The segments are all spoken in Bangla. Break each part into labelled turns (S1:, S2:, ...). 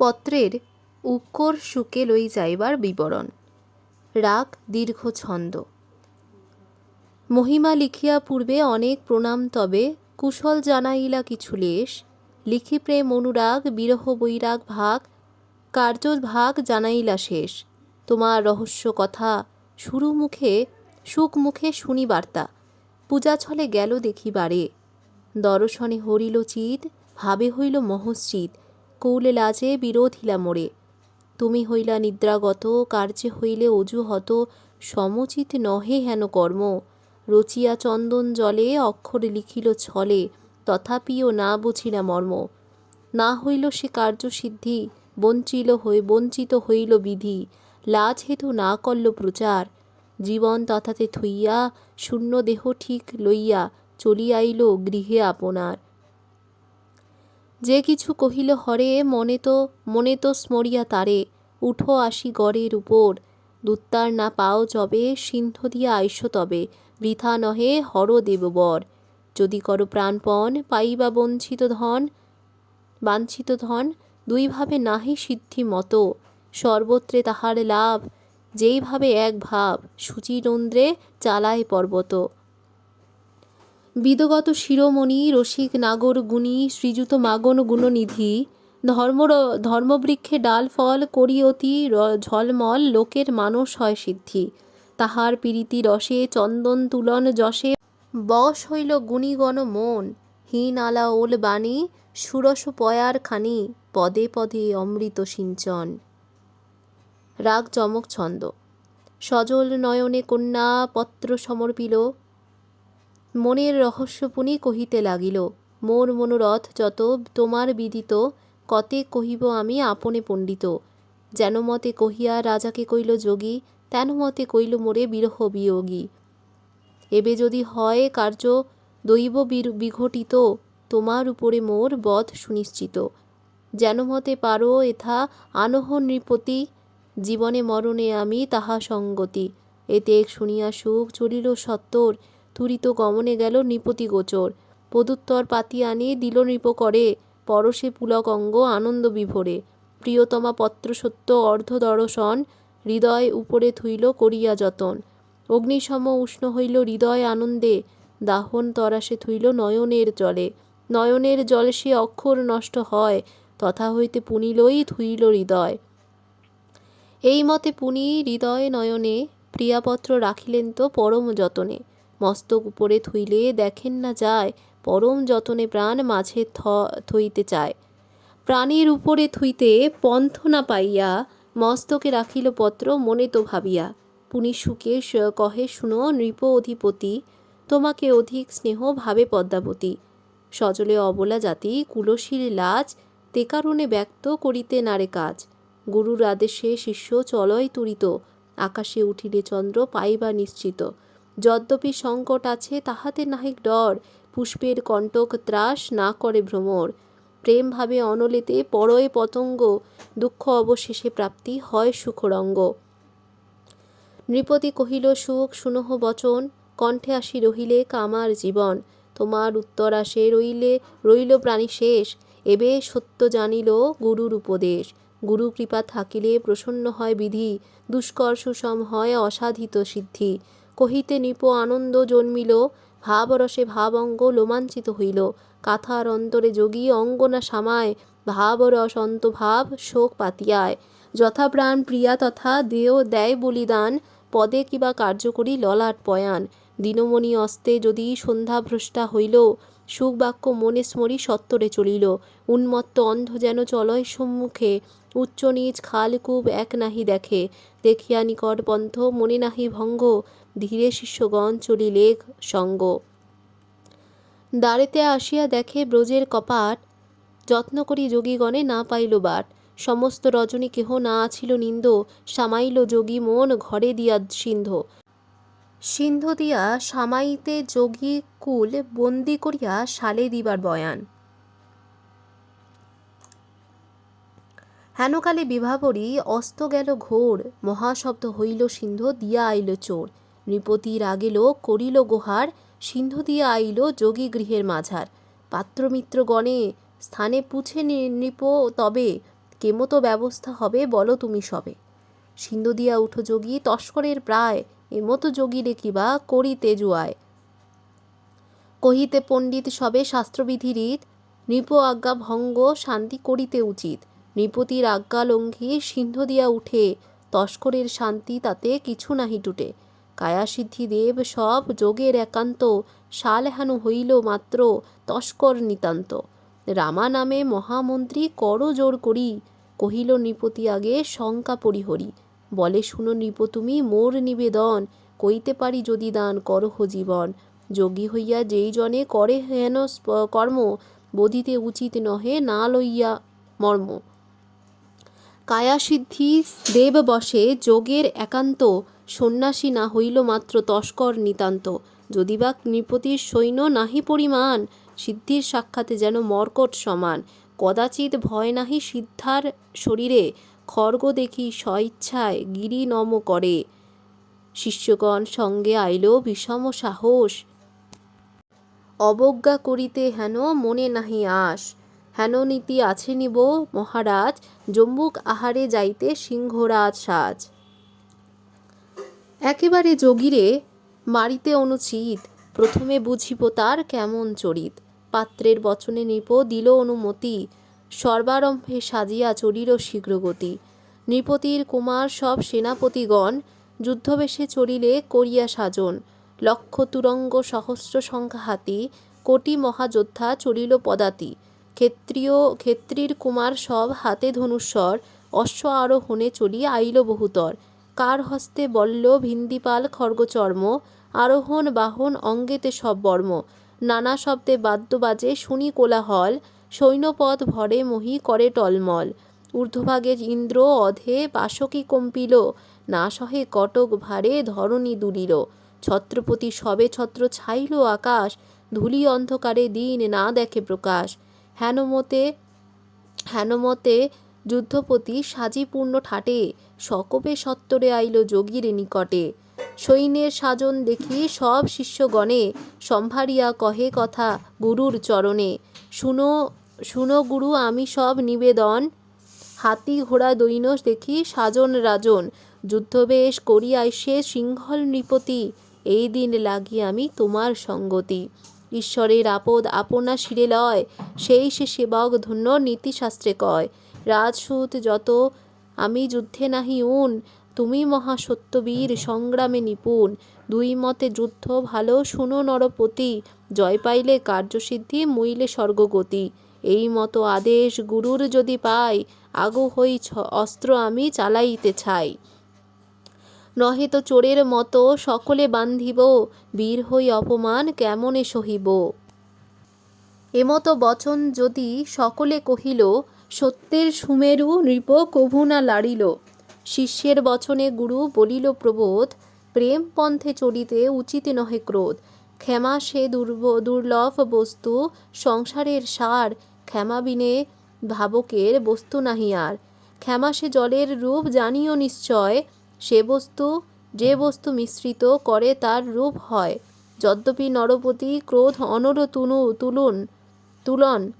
S1: পত্রের উক্কর সুকে লই যাইবার বিবরণ। রাগ দীর্ঘ ছন্দ। মহিমা লিখিয়া পূর্বে অনেক প্রণাম, তবে কুশল জানাইলা কিছু লেশ। লিখি প্রেম, অনুরাগ, বিরহ, বৈরাগ ভাগ কার্য ভাগ জানাইলা শেষ। তোমার রহস্য কথা শুরু মুখে, সুখ মুখে শুনি বার্তা। পূজা ছলে গেল দেখিবারে। দর্শনে হরিল চিত, ভাবে হইল মহশ্চিত কৌলে লাজে বিরোধিলা মোড়ে। তুমি হইলা নিদ্রাগত, কার্যে হইলে অজুহত, সমচিত নহে হেন কর্ম। রচিয়া চন্দন জলে অক্ষরে লিখিল ছলে, তথাপিও না বুঝিলা মর্ম। না হইল সে কার্যসিদ্ধি বঞ্চিল হয়ে বঞ্চিত হইল বিধি। লাজ হেতু না করল প্রচার। জীবন তথাতে থইয়া, শূন্য দেহ ঠিক লইয়া চলিয়াইল গৃহে আপনার। যে কিছু কহিল হরে মনে তো মনে তো স্মরিয়া তারে, উঠো আসি গড়ের উপর। দুত্তার না পাও যবে, সিন্ধ দিয়া আইস তবে, বৃথা নহে হর দেববর। যদি করো প্রাণপণ, পাইবা বঞ্চিত ধন, বাঞ্ছিত ধন দুইভাবে নাহি সিদ্ধি মতো। সর্বত্রে তাহার লাভ, যেইভাবে এক ভাব সুচিরন্দ্রে চালায় পর্বত। বিদগত শিরোমণি, রসিক নাগর গুণী, শ্রীযুত মাগন গুণনিধি, ধর্মর, ধর্মবৃক্ষে ডাল ফল করি অতি ঝলমল, লোকের মানস হয় সিদ্ধি। তাহার পীড়িতি রসে, চন্দন তুলন যশে। বশ হইল গুণীগণ মন, হীন আলা ওল বাণী, সুরস পয়ার খানি, পদে পদে অমৃত সিঞ্চন। রাগ চমক ছন্দ। সজল নয়নে কন্যা পত্র সমর্পিল মনের রহস্য পুনি কহিতে লাগিল, মোর মনোরথ যত তোমার বিদিত, কতে কহিব আমি আপনে পণ্ডিত। যেন মতে কহিয়া রাজাকে কইল যোগী, তেন মতে কইল মোরে বিরহ বিয়োগী। এবে যদি হয় কার্য দৈব বিঘটিত, তোমার উপরে মোর বধ সুনিশ্চিত। যেন মতে পারো এথা আনহ নৃপতি, জীবনে মরণে আমি তাহা সঙ্গতি। এতে শুনিয়া সুখ চলিল সত্তর তুরিত গমনে গেল নৃপতি গোচর। পদুত্তর পাতি আনি দিল নৃপ করে। পরশে পুলক অঙ্গ আনন্দ বিভোরে। প্রিয়তমা পত্র সত্য অর্ধ দর্শন, হৃদয় উপরে থুইল করিয়া যতন। অগ্নিসম উষ্ণ হইল হৃদয় আনন্দে। দাহন তরাসে থুইল নয়নের জলে। নয়নের জলে সে অক্ষর নষ্ট হয়। তথা হইতে পুনিলই থুইল হৃদয়। এই মতে পুনি হৃদয় নয়নে, প্রিয়াপত্র রাখিলেন তো পরম যতনে। মস্তক উপরে থুইলে দেখেন না যায়, পরম যতনে প্রাণ মাঝে থ, থইতে চায়। প্রাণীর উপরে থুইতে পন্থ না পাইয়া, মস্তকে রাখিল পত্র মনে তো ভাবিয়া। পুনি সুকে কহে, শুনো নৃপ অধিপতি, তোমাকে অধিক স্নেহ ভাবে পদ্মাবতী। সজলে অবলা জাতি কুলসীর লাজ, তে কারণে ব্যক্ত করিতে নারে কাজ। গুরুর আদেশে শিষ্য চলয় তুরিত, আকাশে উঠিলে চন্দ্র পাইবা নিশ্চিত। যদ্যপি সংকট আছে, তাহাতে নাহিক ডর। পুষ্পের কণ্টক ত্রাস না করে ভ্রমর। প্রেম ভাবে অনলেতে পরয়ে পতঙ্গ, দুঃখ অবশেষে প্রাপ্তি হয় সুখরঙ্গ। নৃপতি কহিল, সুখ শুনহ বচন, কণ্ঠে আসি রহিলে কামার জীবন। তোমার উত্তর আসে, রইলে, রইল প্রাণী শেষ। এবে সত্য জানিল গুরুর উপদেশ। গুরু কৃপা থাকিলে প্রসন্ন হয় বিধি। দুষ্কর সুষম হয় অসাধিত সিদ্ধি। কহিতে নৃপ আনন্দ জন্মিল, ভাবরসে ভাবঙ্গ লোমাঞ্চিত হইল। কাথার অন্তরে যোগী অঙ্গনা সামায়, ভাবরস অন্তভাব শোক পাতিয়ায়। যথা প্রাণ প্রিয়া তথা দেও দেয় বলিদান, পদে কিবা কার্যকরী ললাট পয়ান। দিনমণি অস্তে যদি সন্ধ্যাভ্রষ্টা হইল সুখবাক্য মনে স্মরি সত্তরে চলিল। উন্মত্ত অন্ধ যেন চলয় সম্মুখে, উচ্চ নিচ খালকূপ এক নাহি দেখে। দেখিয়া নিকট পন্থ মনে নাহি ভঙ্গ ধীরে শিষ্যগণ চলিলেখ সঙ্গ। দাঁড়িতে আসিয়া দেখে ব্রজের কপাট। যত্ন করি যোগীগণে না পাইল বাট সমস্ত রজনী কেহ না আছিল নিন্দ। সামাইল যোগী মন ঘরে দিয়া সিন্ধ। সিন্ধ দিয়া সামাইতে যোগী কুল বন্দি করিয়া সালে দিবার বয়ান। হেনকালে বিভাবরী অস্ত গেল ঘোর। মহাশব্দ হইল সিন্ধ, দিয়া আইল চোর। নৃপতি রাগেল করিল গোহার, সিন্ধ দিয়া আইল যোগী গৃহের মাঝার। পাত্রমিত্রগণে স্থানে পুছে নৃপ, তবে কেমতো ব্যবস্থা হবে বলো তুমি সবে সিন্ধু দিয়া উঠো যোগী, তস্করের প্রায়, এমতো যোগীরে কিবা করিতে জুয়ায় কহিতে পণ্ডিত সবে শাস্ত্রবিধি রীত, নৃপ আজ্ঞা ভঙ্গ, শান্তি করিতে উচিত নৃপতির আজ্ঞা লঙ্ঘি সিন্ধু দিয়া উঠে, তস্করের শান্তি তাতে কিছু নাহি টুটে। কায়াসিদ্ধি দেব সব যোগের একান্ত, সালহানু হইল মাত্র তস্কর নিতান্ত। রামা নামে মহামন্ত্রী কর জোর করি, কহিল নৃপতি আগে শঙ্কা পরিহরি। বলে, শুনো নৃপ, তুমি মোর নিবেদন, কইতে পারি যদি দান করহ জীবন। যোগী হইয়া যেই জনে করে হেন কর্ম, বধিতে উচিত নহে না লইয়া মর্ম। কায়াসিদ্ধি দেব বসে যোগের একান্ত সন্ন্যাসী না হইল মাত্র তস্কর নিতান্ত। যদি বা নৃপতির সৈন্য নাহি পরিমাণ, সিদ্ধির সাক্ষাতে যেন মর্কট সমান। কদাচিৎ ভয় নাহি সিদ্ধার শরীরে, খর্গ দেখি স্বইচ্ছায় গিরি নম করে। শিষ্যগণ সঙ্গে আইল বিষম সাহস। অবজ্ঞা করিতে হেন মনে নাহি আস হেন নীতি আছে নিব মহারাজ জম্বুক আহারে যাইতে সিংহরাজ সাজ। একেবারে যোগীরে মারিতে অনুচিত। প্রথমে বুঝিব তার কেমন চরিত। পাত্রের বচনে নৃপ দিল অনুমতি। সর্বারম্ভে সাজিয়া চরিল শীঘ্রগতি। নৃপতির কুমার সব সেনাপতিগণ যুদ্ধবেশে চলিলে করিয়া সাজন। লক্ষ তুরঙ্গ সহস্র সংখ্যা হাতি কোটি মহাযোদ্ধা চলিল পদাতি। ক্ষেত্রীয়, ক্ষেত্রীর কুমার সব হাতে ধনুস্বর অশ্ব আরোহণে চলিয়া আইল বহুতর। কার হস্তে বল্ল, ভিন্দিপাল, খর্গচর্ম, আরোহণ, বাহন, অঙ্গেতে সব বর্ম। নানা শব্দে বাদ্য বাজে, শুনি কোলাহল, সৈন্যপদ ভরে মহি করে টলমল। ঊর্ধ্বভাগে ইন্দ্র, অধে বাসকী কম্পিল, না সহে কটক ভারে ধরণী দুলিল। ছত্রপতি সবে ছত্র ছাইল আকাশ, ধূলি অন্ধকারে দিন না দেখে প্রকাশ। হেনমতে হেনমতে যুদ্ধপতি সাজিপূর্ণ ঠাটে সকবে সত্তরে আইল যোগীর নিকটে। সৈন্যের সাজন দেখি সব শিষ্যগণে সম্ভারিয়া কহে কথা গুরুর চরণে, শুনো শুনো গুরু, আমি সব নিবেদন। হাতি ঘোড়া দৈন দেখি সাজন রাজন, যুদ্ধবেশ করিয়াই সে সিংহল নৃপতি, এই দিন লাগি আমি তোমার সঙ্গতি। ঈশ্বরের আপদ আপনা শিরে লয়, সেই সে সেবক ধন্য নীতিশাস্ত্রে কয়। রাজসূত যত আমি যুদ্ধে নাহি উন তুমি মহা সত্যবীর সংগ্রামে নিপুণ। দুই মতে যুদ্ধ ভালো, শুনো নরপতি, জয় পাইলে কার্যসিদ্ধি, মুইলে স্বর্গগতি। এই মতো আদেশ গুরুর যদি পাই, আগু হই অস্ত্র আমি চালাইতে চাই। নহে তো চোরের মতো সকলে বান্ধিব, বীর হই অপমান কেমনে সহিব? এমতো বচন যদি সকলে কহিল সত্যের সুমেরু নৃপ কভু না লাড়িল। শিষ্যের বচনে গুরু বলিল, প্রবোধ, প্রেম পন্থে চলিতে উচিত নহে ক্রোধ। ক্ষমা সে দুর্ব, দুর্লভ বস্তু, সংসারের সার। ক্ষমা বিনে ভাবকের বস্তু নাহি আর। ক্ষমা সে জলের রূপ জানিও নিশ্চয়। সে বস্তু, যে বস্তু মিশ্রিত করে তার রূপ হয়। যদ্যপি নরপতি ক্রোধ অনর তুনু, তুলুন, তুলন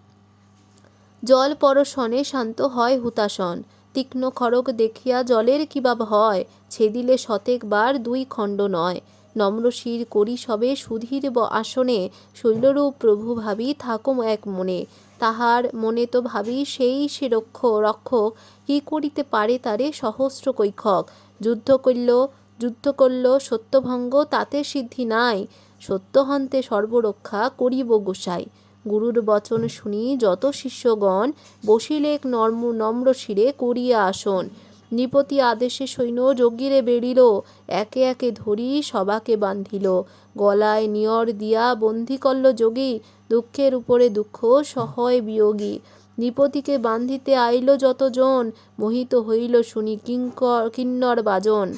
S1: জল পরশনে শান্ত হয় হুতাসন তীক্ষ্ণ খড়গ দেখিয়া জলের কিবা ভয় ছেদিলে শতেকবার দুই খণ্ড নয়। নম্র শির করি সবে সুধীর ব- আসনে, শৈলরূপ প্রভু ভাবি থাকুম এক মনে। তাহার মনে তো ভাবি সেই সে রক্ষ, রক্ষক, কি করিতে পারে তারে সহস্র কৈক্ষক যুদ্ধ করল যুদ্ধ করল, সত্যভঙ্গ তাতে সিদ্ধি নাই। সত্যহন্তে সর্বরক্ষা করিব গোসাই। গুরুর বচন শুনি, যত শিষ্যগণ বসিলেক নর্ম, নম্র শিরে করিয়া আসন। নৃপতি আদেশে সৈন্য যজ্ঞিরে বেরিল একে একে ধরি সবাকে বান্ধিল। গলায় নিয়র দিয়া বন্দি করল যোগী, দুঃখের উপরে দুঃখ, সহয় বিয়োগী। নৃপতিকে বান্ধিতে আইল যতজন, মোহিত হইল শুনি কিঙ্কর, কিন্নর বাজন।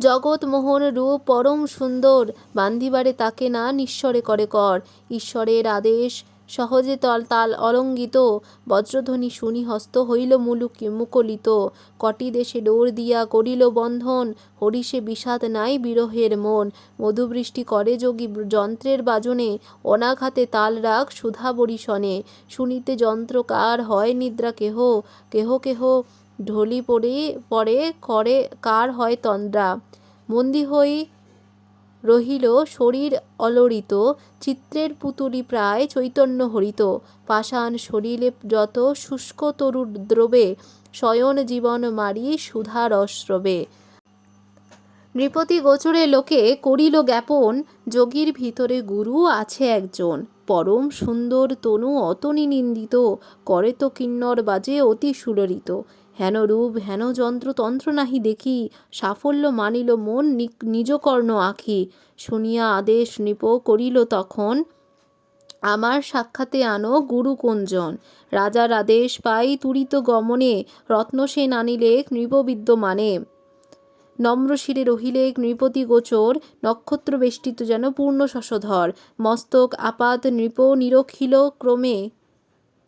S1: জগৎ মোহন রূপ পরম সুন্দর বান্ধিবারে তাকে না নিঃস্বরে করে কর। ঈশ্বরের আদেশ সহজে তল তাল অলঙ্গিত, বজ্রধ্বনি শুনি হস্ত হইল মুলুক মুকলিত। কটি দেশে ডোর দিয়া করিল বন্ধন হরিষে বিষাদ নাই বিরহের মন। মধুবৃষ্টি করে যোগী যন্ত্রের বাজনে, অনাঘাতে তাল রাগ সুধা বরিশনে শুনিতে যন্ত্র কার হয় নিদ্রা কেহ কেহ কেহ ঢলি পড়ে পরে করে কার হয় তন্দ্রা। মন্দি হই রহিল শরীর অলরিত, চিত্রের পুতুলি প্রায় চৈতন্য হরিত। পাষাণ শরীরে যত শুষ্ক তরুর দ্রবে, শয়ন জীবন মারি সুধা রস্রবে নৃপতি গোচরে লোকে করিল জ্ঞাপন, যোগীর ভিতরে গুরু আছে একজন। পরম সুন্দর তনু অতনি নিন্দিত, করে তো কিন্নর বাজে অতি সুলরিত হেন রূপ, হেন যন্ত্রতন্ত্র নাহি দেখি, সাফল্য মানিল মন নি- নিজ কর্ণ আঁখি। শুনিয়া আদেশ নৃপ করিল তখন, আমার সাক্ষাতে আনো গুরু কোনজন? রাজার আদেশ পাই তুরিত গমনে রত্নসেন আনিলে নৃপবিদ্যমানে নম্রশিরে রহিলে নৃপতি গোচর নক্ষত্র বেষ্টিত যেন পূর্ণ শশধর মস্তক আপাত নৃপ নিরক্ষিল ক্রমে।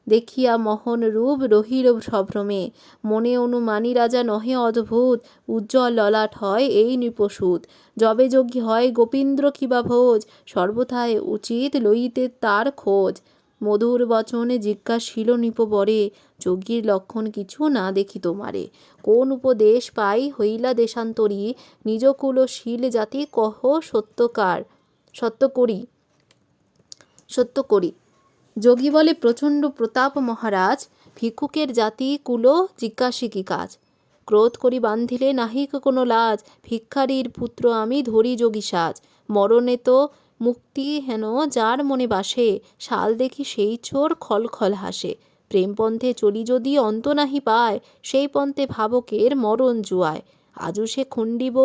S1: দেখিয়া মহন রূপ রহিল সভ্রমে। মনে অনুমানী রাজা নহে অদ্ভুত, উজ্জ্বল ললাট হয় এই নৃপসূত। যবে যোগী হয় গোপীন্দ্র কিবা ভোজ, সর্বথায় উচিত লইতে তার খোঁজ। মধুর বচনে জিজ্ঞাসিল নৃপবরে যোগীর লক্ষণ কিছু না দেখি তোমারে। কোন উপদেশ পাই হইলা দেশান্তরী? নিজ কুলশীল জাতি কহ সত্যকার সত্য করি সত্য করি যোগী বলে, প্রচণ্ড প্রতাপ মহারাজ, ভিক্ষুকের জাতি কুল জিজ্ঞাসী কি কাজ? ক্রোধ করি বান্ধিলে নাহিক কোনো লাজ, ভিক্ষারীর পুত্র আমি ধরি যোগী সাজ। মরণে তো মুক্তি হেন, যার মনে বাসে, শাল দেখি সেই চোর খল খল হাসে। প্রেমপন্থে চলি যদি অন্ত নাহি পায়, সেই পন্থে ভাবকের মরণ জুয়ায়। আজু সে খণ্ডিব,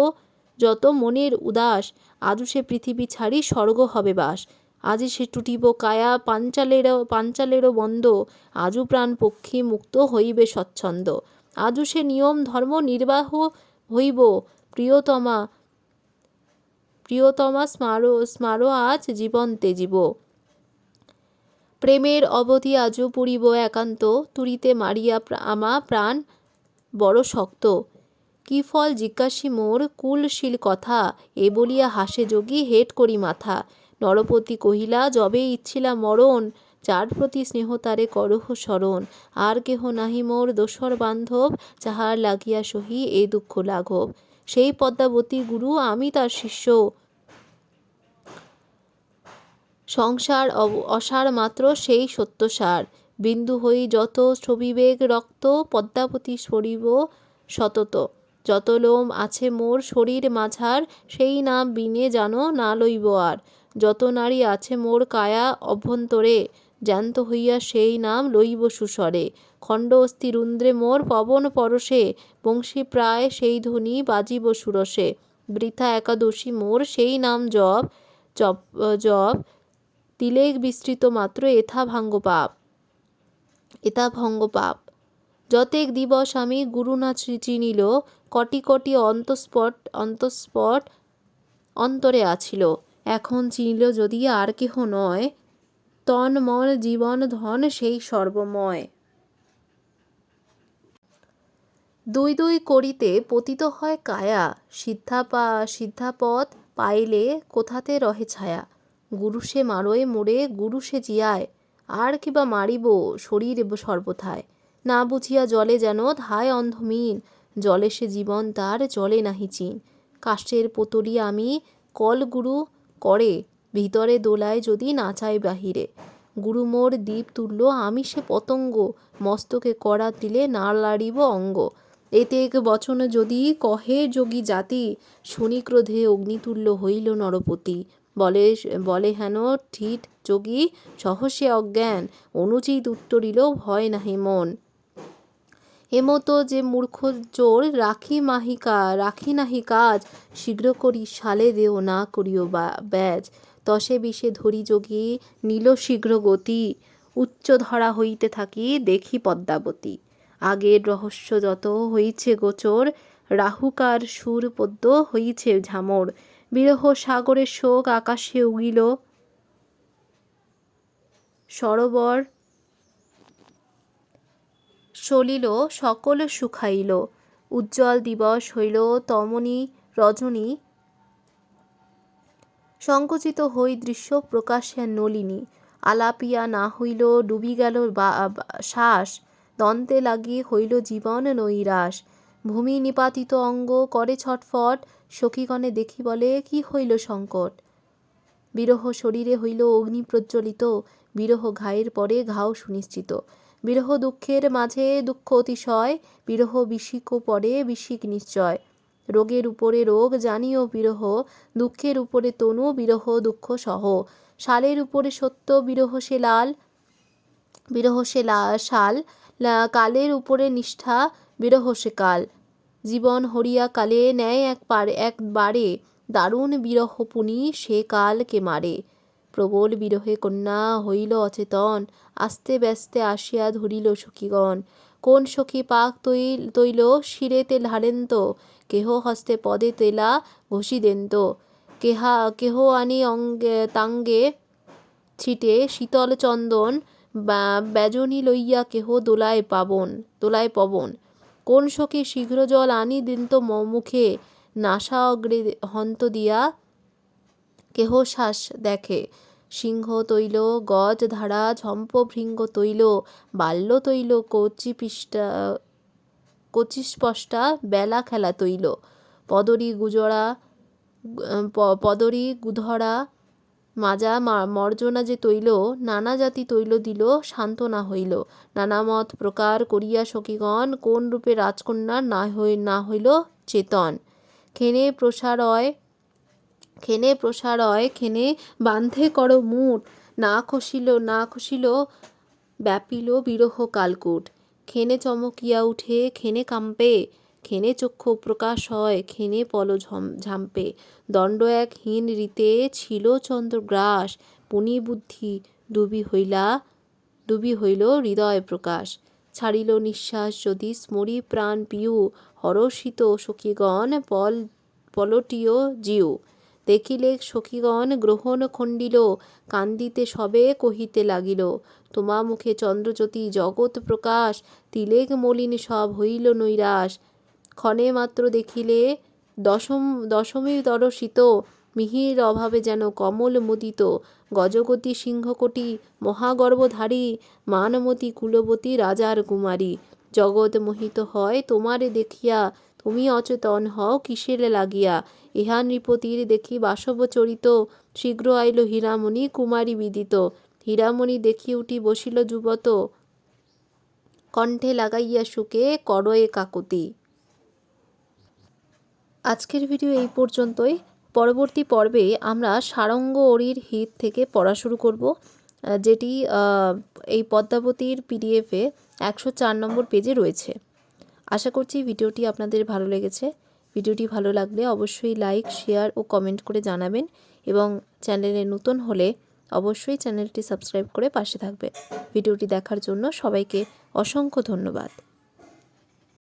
S1: যত মনের উদাস আজু সে পৃথিবী ছাড়ি স্বর্গ হবে বাস। আজি সে টুটিব কায়া, পাঞ্চালেরও পাঞ্চালেরও বন্ধ। আজু প্রাণ পক্ষী মুক্ত হইবে স্বচ্ছন্দ। আজও সে নিয়ম, ধর্ম নির্বাহ হইব। প্রিয়তমা প্রিয়তমা স্মার স্মার আজ জীবন তেজিব প্রেমের অবধি আজও পুরিব একান্ত। তুরিতে মারিয়া আমা প্রাণ বড় শক্ত। কি ফল জিজ্ঞাসী মোর কুলশীল কথা, এ বলিয়া হাসে যোগী হেট করি মাথা। নরপতি কহিলা, যবে ইচ্ছিলা মরণ, যার প্রতি স্নেহ তারে করহ স্মরণ। আর কেহ নাহি মোর দোসর বান্ধব, যাহার লাগিয়া সহি এ দুঃখ লাঘব। সেই পদ্মাবতী গুরু, আমি তার শিষ্য। সংসার অসার মাত্র সেই সত্যসার বিন্দু হই যত ছবিবেগ রক্ত, পদ্মাবতী সরিব সতত। যত লোম আছে মোর শরীর মাঝার, সেই নাম বিনে জানো না লইব আর। যত নারী আছে মোর কায়া অভ্যন্তরে, জ্যান্ত হইয়া সেই নাম লইব সুস্বরে। খণ্ড অস্থি রুন্দ্রে মোর পবন পরশে, বংশী প্রায় সেই ধ্বনি বাজিব সুরসে। বৃথা একাদশী মোর সেই নাম জপ জপ জপ, তিলেক বিস্তৃত মাত্র এথা ভাঙ্গ পাপ। এতা ভঙ্গ পাপ। যতেক দিবস আমি গুরু না চিনিল, কটি কটি অন্তস্পট অন্তস্পট অন্তরে আছিল। এখন চিনিল যদি আর কেহ নয় তন মন জীবন ধন সেই সর্বময়। দুই দুই করিতে পতিত হয় কায়া সিদ্ধা পা সিদ্ধাপথ পাইলে কোথাতে রহে ছায়া? গুরু সে মারোয় মোড়ে, গুরু সে জিয়ায়, আর কিবা মারিব শরীর সর্বথায়? না বুঝিয়া জলে যেন ধায় অন্ধমিন জলে সে জীবন তার জলে নাহি চিন। কাষ্টের পুতলি আমি কল গুরু করে, ভিতরে দোলায় যদি নাচায় বাহিরে। গুরু মোর দ্বীপ তুল্য আমি সে পতঙ্গ, মস্তকে কড়া দিলে না লাড়িব অঙ্গ। এতেক বচন যদি কহে যোগী জাতি শুনি ক্রোধে অগ্নিতুল্য হইল নরপতি। বলে বলে হেন, ঠিট যোগী, সহসে অজ্ঞান। অনুচিত উত্তরিল, ভয় নাহি মন। এমতো যে মূর্খ জোর রাখি মাহিকা, রাখি নাহি কাজ, শীঘ্র করি সালে দেও, না করিও বা ব্যাজ। তসে বিষে ধরি যোগী, নীল শীঘ্র গতি, উচ্চ ধরা হইতে থাকি, দেখি পদ্মাবতী। আগের রহস্য যত হইছে গোচর রাহুকার সুর পদ্য হইছে ঝামর। বিরহ সাগরের শোক আকাশে উগিল, সরোবর সলিল সকল শুখাইল উজ্জ্বল দিবস হইল, তমনি, রজনী সংকুচিত হই দৃশ্য প্রকাশে নলিনী। আলাপিয়া না হইল, ডুবি গেল শ্বাস। দন্তে লাগি হইল জীবন নৈরাশ। ভূমি নিপাতিত অঙ্গ করে ছটফট, সখীগণে দেখি বলে কি হইল সংকট? বিরহ শরীরে হইল অগ্নি প্রজ্বলিত বিরহ ঘায়ের পরে ঘাও সুনিশ্চিত। বিরহ দুঃখের মাঝে দুঃখ অতিশয়, বিরহ বিশিক পরে বিশিক নিশ্চয়। রোগের উপরে রোগ জানিও বিরহ, দুঃখের উপরে তনু বিরহ দুঃখ সহ। শালের উপরে সত্য বিরহ সে লাল, বিরহ সে শাল। কালের উপরে নিষ্ঠা বিরহ সে কাল। জীবন হরিয়া কালে নেয় এক পার একবারে। দারুণ বিরহ পুনি সে কালকে মারে। প্রবল বিরহে কন্যা হইল অচেতন, আস্তে ব্যস্তে আসিয়া ধরিল সখীগণ। কোন সখী পাক তৈল তৈল? শিরেতে ঢালেন্ত কেহ হস্তে পদে তেলা ঘষি দেন্ত কেহা, কেহ আনি অঙ্গে, তাঙ্গে ছিটে শীতল চন্দন ব্যজনী লইয়া কেহ দোলায় পাবন, দোলায় পবন। কোন শোকে শীঘ্র জল আনি দিন্ত ম- মুখে, নাসা অগ্রে হন্ত দিয়া কেহ শ্বাস দেখে। সিংহ তৈল, গজ ধারা, ঝম্প ভৃঙ্গ তৈল, বাল্য তৈল, কচি পিষ্টা কচিস্পষ্টা বেলা খেলা তৈল, পদরি গুজরা পদরি গুধরা, মাজা মর্জনা যে তৈল, নানা জাতি তৈল দিল, সান্ত্বনা হইল। নানা মত প্রকার করিয়া সখীগণ, কোন রূপে রাজকন্যার না হই, না হইল চেতন। খেনে প্রসারয় খেনে প্রসারয়, খেনে বান্ধে কর মুঠ না খসিল না খসিল, ব্যাপিল বিরহ কালকুট। খেনে চমকিয়া উঠে, খেনে কাম্পে খেনে চক্ষু প্রকাশ হয়, খেনে পল ঝম, ঝাম্পে। দণ্ড এক হীন রীতে ছিল চন্দ্রগ্রাস, পুনি বুদ্ধি ডুবি হইলা, ডুবি হইল হৃদয় প্রকাশ। ছাড়িল নিঃশ্বাস যদি স্মরি প্রাণ পিউ, হরষিত সখীগণ পল, পলটিও জিউ। দেখিলে সখীগণ গ্রহণ খণ্ডিল, কান্দিতে সবে কহিতে লাগিল, তোমা মুখে চন্দ্রজ্যোতি জগৎ প্রকাশ, তিলেক মলিন সব হইল নৈরাশ ক্ষণে মাত্র দেখিলে দশম, দশমী দর্শিত, মিহির অভাবে যেন কমল মুদিত, গজগতি সিংহকোটি, মহাগর্ভধারী, মানমতি কুলবতী রাজার কুমারী। জগৎ মোহিত হয় তোমারে দেখিয়া তুমি অচেতন হও, কিসের লাগিয়া? ইহা নৃপতির দেখি বাসবচরিত শীঘ্র আইল হীরামণি, কুমারী বিদিত। হীরামণি দেখি উঠি বসিল যুবত। কণ্ঠে লাগাইয়া সুকে করয়ে কাকুতি। আজকের ভিডিও এই পর্যন্তই। পরবর্তী পর্বে আমরা সারঙ্গ অরির হিত থেকে পড়া শুরু করব, যেটি এই পদ্মাবতীর পিডিএফে একশো চার নম্বর পেজে রয়েছে। আশা করছি ভিডিওটি আপনাদের ভালো লেগেছে। ভিডিওটি ভালো লাগলে অবশ্যই লাইক শেয়ার ও কমেন্ট করে জানাবেন এবং চ্যানেলে নতুন হলে অবশ্যই চ্যানেলটি সাবস্ক্রাইব করে পাশে থাকবে। ভিডিওটি দেখার জন্য সবাইকে অসংখ্য ধন্যবাদ।